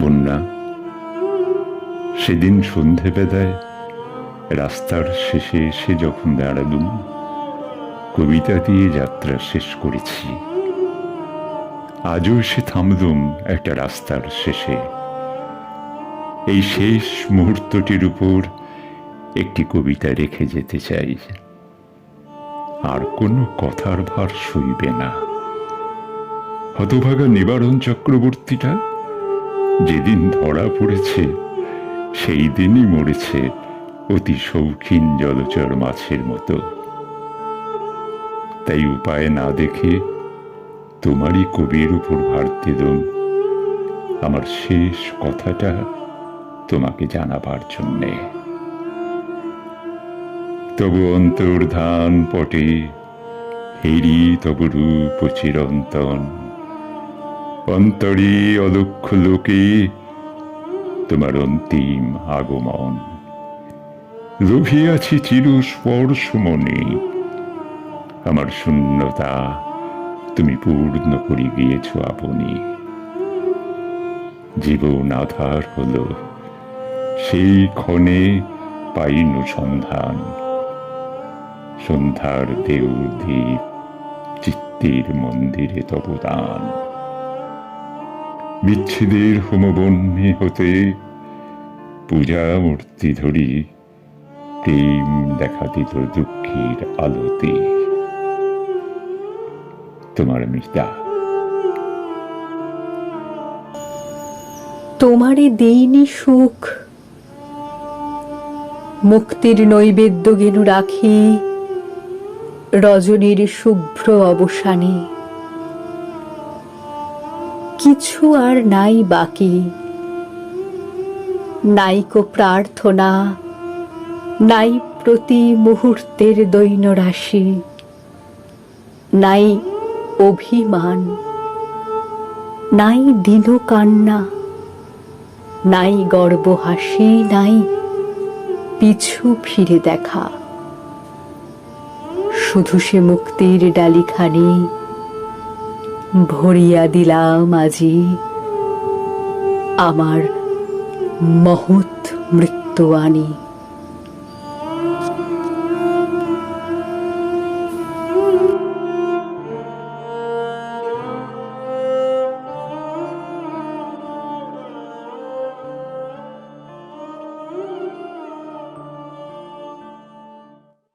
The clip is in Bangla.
বন্যা। সেদিন সন্ধেবেলায় রাস্তার শেষে এসে যখন দাঁড়ালুম, কবিতা দিয়ে যাত্রা শেষ করেছি। আজও এসে থামলুম একটা রাস্তার শেষে। এই শেষ মুহূর্তটির উপর একটি কবিতা রেখে যেতে চাই। আর কোনো কথার ভার সইবে না। হতভাগা নিবারণ চক্রবর্তীটা যেদিন ধরা পড়েছে সেই দিনই মরেছে অতি শৌখিন জলচর মাছের মতো। তাই উপায় না দেখে তোমারই কবির উপর ভার দিলুম আমার শেষ কথাটা তোমাকে জানাবার জন্যে। তবু অন্তর্ধান পটে, হেরি তবু রূপ চিরন্তন। অন্তরে অলক্ষ লোকে তোমার অন্তিম আগমন। রভিয়াছি চির স্পর্শ মনে, আমার শূন্যতা তুমি পূর্ণ করে গিয়েছ আপনি। জীবন আধার হলো, সেই ক্ষণে পাইন সন্ধান। সন্ধ্যার দেউর দ্বীপ চিত্তের মন্দিরে তব দান বিচ্ছেদের হোমবন্যে হতে পূজা মূর্তি ধরি, প্রেম দেখা দিল দুঃখের আলোতে। তোমার মিতা তোমারে দেইনি সুখ, মুক্তির নৈবেদ্য গেনু রাখি, রজনীর শুভ্র অবসানে। কিছু আর নাই বাকি। নাইকো প্রার্থনা, নাই প্রতি মুহূর্তের দৈন্য রাশি নাই অভিমান, নাই দিন কান্না নাই গর্ব হাসি নাই পিছু ফিরে দেখা। শুধু সে মুক্তির ডালিখানি ভরিয়া দিলাম আজি আমার মহৎ মৃত্যু আনি